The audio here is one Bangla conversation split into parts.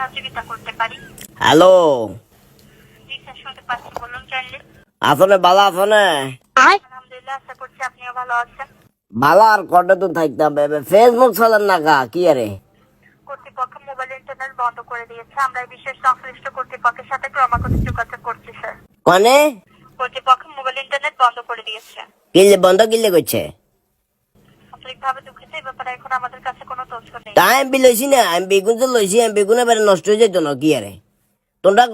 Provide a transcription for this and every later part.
সহযোগিতা করতে পারি? হ্যালো? জি স্যার শুনতে পাচ্ছি। বলুন চাইলে আসলে বালা আসনে আলহামদুলিল্লাহ আশা করছি আপনিও ভালো আছেন। বালা আর কটা তো থাকতে হবে। ফেসবুক চলেন না কা কি আরে? কর্তৃপক্ষ মোবাইল ইন্টারনেট বন্ধ করে দিয়েছে। আমরা বিষয়ে সংশ্লিষ্ট কর্তৃপক্ষের সাথে ক্রমাগত যোগাযোগ করছি স্যার। কনে? কর্তৃপক্ষ মোবাইল ইন্টারনেট বন্ধ করে দিয়েছে। কিনলে বন্ধ কিনলে করছে? আন্তরিকভাবে দুঃখিত। এই ব্যাপারে এখন আমাদের কাছে কোনো তথ্য নেই। তা আমি লইছি না আমি বেগুন তো লইছি আমি বেগুন এবারে নষ্ট হয়ে যেত না কি আরে? তোমরা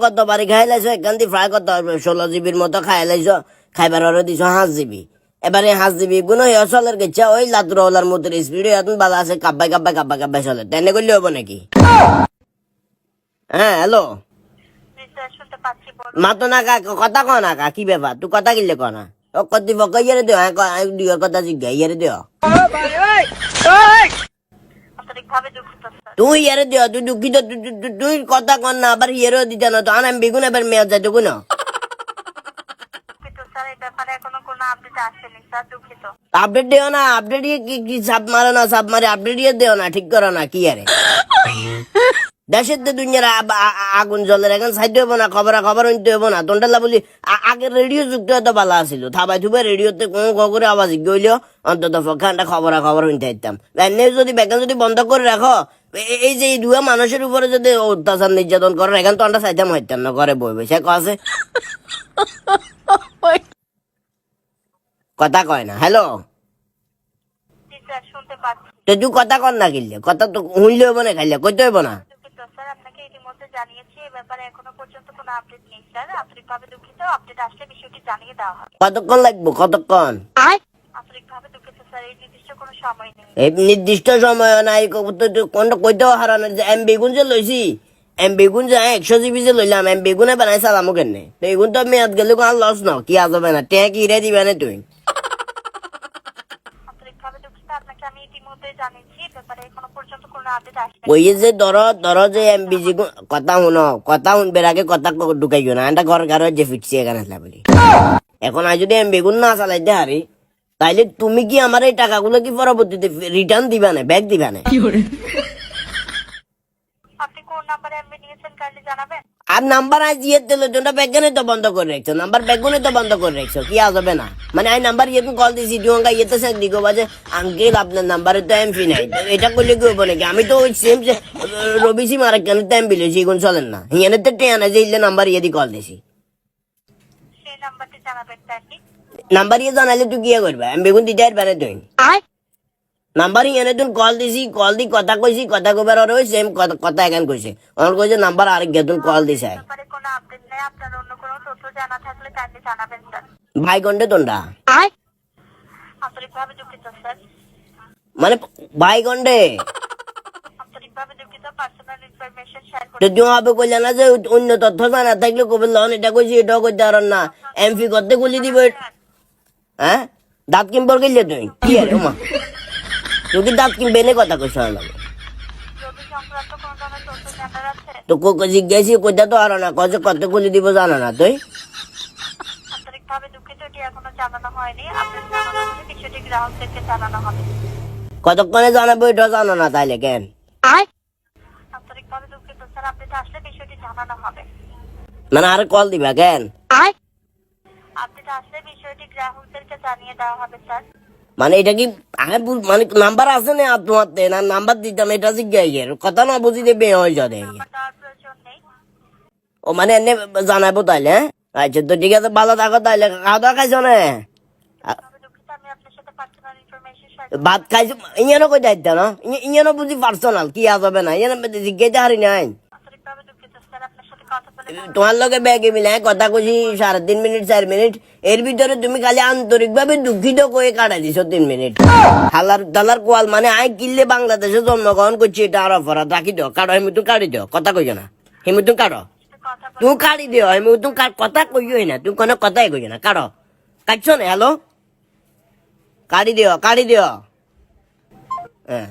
খাই লাইছো এখান দিয়ে ফ্রাই করতে হবে ষোলো জিবির মতো খাই লাইছো খাইবার ওরে দিছো হাঁস জিবি। এবারে হাঁস জিবি চলের গেছে ওই লাতুর ওলার মতো স্পিড এখন বালা আছে কাব্বাই কাব্বাই কাব্বাই কাব্বাই চলে। তেনে করলে হব নাকি? হ্যাঁ হ্যালো মাতো না কা কথা কো না কা কি ব্যাপার তুই কথা কিনলে কো না? ও কর্তৃপক্ষ ইয়ে দিও হ্যাঁ কথা জিজ্ঞা ইয়ে দিও তুই এর দিও তুই দুঃখিত, তুই- কথা কর না, আবার হিয়ারও দিতে না, তো আর আমি বেগুন এবার মেয়াদ যাই দেখুন আপডেট দিও না আপডেট দিয়ে কি কি সাপ মারো না সাপ মারে আপডেট দিয়ে দিও না, ঠিক করো না, কি আরে? দেশের তো দুনিয়ার আগুন জলের এখন সাইড হব না খবর খবর হইতে হব না। তোনটালা বলি রেডিও যুক্ত হয়তো ভালো আছিল। থাবাই থুবাই রেডিওতে কোনো ক করে আওয়াজ গইলেও অন্তত পক্ষে খবর খবর হইতে এনে যদি বেকান যদি বন্ধ করে রাখো এই যে এই দুয়া মানুষের উপরে যদি অত্যাচার নির্যাতন করে এখন তো আমরা চাইতাম হইতাম না ঘরে বই বসে কছে কথা কয় না। হ্যালো? তুই কথা কর না কিনলে কথা তো শুনলে হব না খাইলে। কইতে হইব না? ইতিমধ্যে জানিয়েছি এই ব্যাপারে এখনও পর্যন্ত কোনো আপডেট নেই স্যার। আন্তরিকভাবে দুঃখিত আপডেট আসলে বিষয়টি জানিয়ে দেওয়া হবে। কতক্ষণ লাগবো? কতক্ষণ? আন্তরিকভাবে দুঃখিত স্যার এই নির্দিষ্ট কোনো সময় নেই। এই নির্দিষ্ট সময় নাই কোনটা কইতেও হারানো যে এম বেগুন যে লইছি এম বেগুন যে একশো জিবি যে লইলাম এম বেগুনে বানাই চালামো কেনে তো তো মেয়াদ গেলে কোনো লস ন কি আজবে না টে কি রে দিবে না তুই আন্তরিকভাবে দুঃখিত আপনাকে আমি ইতিমধ্যে জানিয়েছি এই ব্যাপারে এখনও পর্যন্ত কোনো আপডেট আসেনি ওই যে ধর ধর যে এম বিজি কথা শুনো কথা শুনবে আগে কথা ঢুকাই না। এটা ঘর ঘর যে ফিটছি এখানে আসলা বলি। এখন আজ যদি এম বেগুন না চালাইতে হারি তাইলে তুমি কি আমার এই টাকাগুলো কি পরবর্তীতে রিটার্ন দিবা না ব্যাগ দিবা না? আপনি কোন নাম্বারে এমবি নিয়েছেন কাইন্ডলি জানাবেন? আর নাম্বার আজ ইয়ে দিল জনটা ব্যাগনে তো বন্ধ করে রাখছো। নাম্বার ব্যাগনে তো বন্ধ করে রাখছো কি আসবে না? মানে আই নাম্বার ইয়ে কল দিছি দুঙ্গা ইয়ে তো সেক দিগো বাজে। আঙ্কেল আপনার নাম্বারে তো এমপি নাই। এটা করলে কি হব নাকি? আমি তো ওই সেম যে রবি সিম আর কেন তো এমপি লইছি এগুন চলেন না। হিয়ানে তো টেয়া না যে ইলে নাম্বার ইয়ে দি কল দিছি। নাম্বার ইয়ে জানাইলে তুই কি করবে? আমি বেগুন দিতে পারবে না তুই নাম্বার ইয়ানে তুই কল দিছি কল দি কথা কইছি কথা কইবার আর ওই সেম কথা এখান কইছে আমার কইছে নাম্বার আরেক গে তুই কল দিছে ব্যাপারে কোনো আপডেট নেই আপনার অন্য কোনো তথ্য জানা থাকলে কাইন্ডলি জানাবেন স্যার ভাই দুঃখিত স্যার মানে ভাই করে তুমি হবে কইলে না যে অন্য তথ্য জানা থাকলে কবে লন এটা কইছি এটাও কইতে পারেন না। এমপি করতে গুলি দিব। হ্যাঁ দাঁত কিনবর গেলে তুই কি আরে মা? কি দাঁত কিনবে নে কথা কইছ না রবি সংক্রান্ত কোনো ধরনের তথ্য জানার আছে তো কো জিজ্ঞাসি কইতে তো আর না কত কত গুলি দিব জানা না তুই? এটি কতক্ষণে জানাব এটাও জানো না তাইলে কেন? দুঃখিত স্যার আপডেট আসলে বিষয়টি জানানো হবে মানে আর কল দিবা কেন? আপডেট আসলে বিষয়টি গ্রাহকদেরকে জানিয়ে দেওয়া হবে স্যার। মানে এটা কি বু- মানে নাম্বার আছে না তোমার না, নাম্বার দিতাম, এটা জিজ্ঞাসা কথা না বুঝি দেবে হয়ে যাবে। ও মানে এনে জানাব তাইলে হ্যাঁ? আচ্ছা তো ঠিক আছে, ভালো থাকো তাইলে। খাওয়া দাওয়া খাইছো না? আমি ভাত খাইছো ইয়ানো কই দায়িত্ব না? ইয়ানো বুঝি পার্সোনাল কি আসবে না? ইয়ানো জিজ্ঞাসা হারি নাই আন্তরিকভাবে দুঃখিত স্যার আপনার সাথে কথা বলে ভালো তোমার লগে ব্যাগে মিলে কথা কইছি সাড়ে তিন মিনিট, চার মিনিট। এর ভিতরে তুমি খালি আন্তরিক ভাবে দুঃখিত কয়ে কাটাই দিছো তিন মিনিট। হালার দালার কোয়াল মানে আই কিনলে বাংলাদেশে জন্মগ্রহণ করছি, এটা আর অপরাধ। রাখি দিও, কাটো হেমি তুমি কাটি দিও, কথা কইছো না। হেমি তুমি কাটো। তুই কাটি দিও হেমি তুমি কথা কইও না তুই কোনো কথাই কইছো না, কাটো। কাটছো না, হ্যালো? কাটি দিও কাটি দিও। হ্যাঁ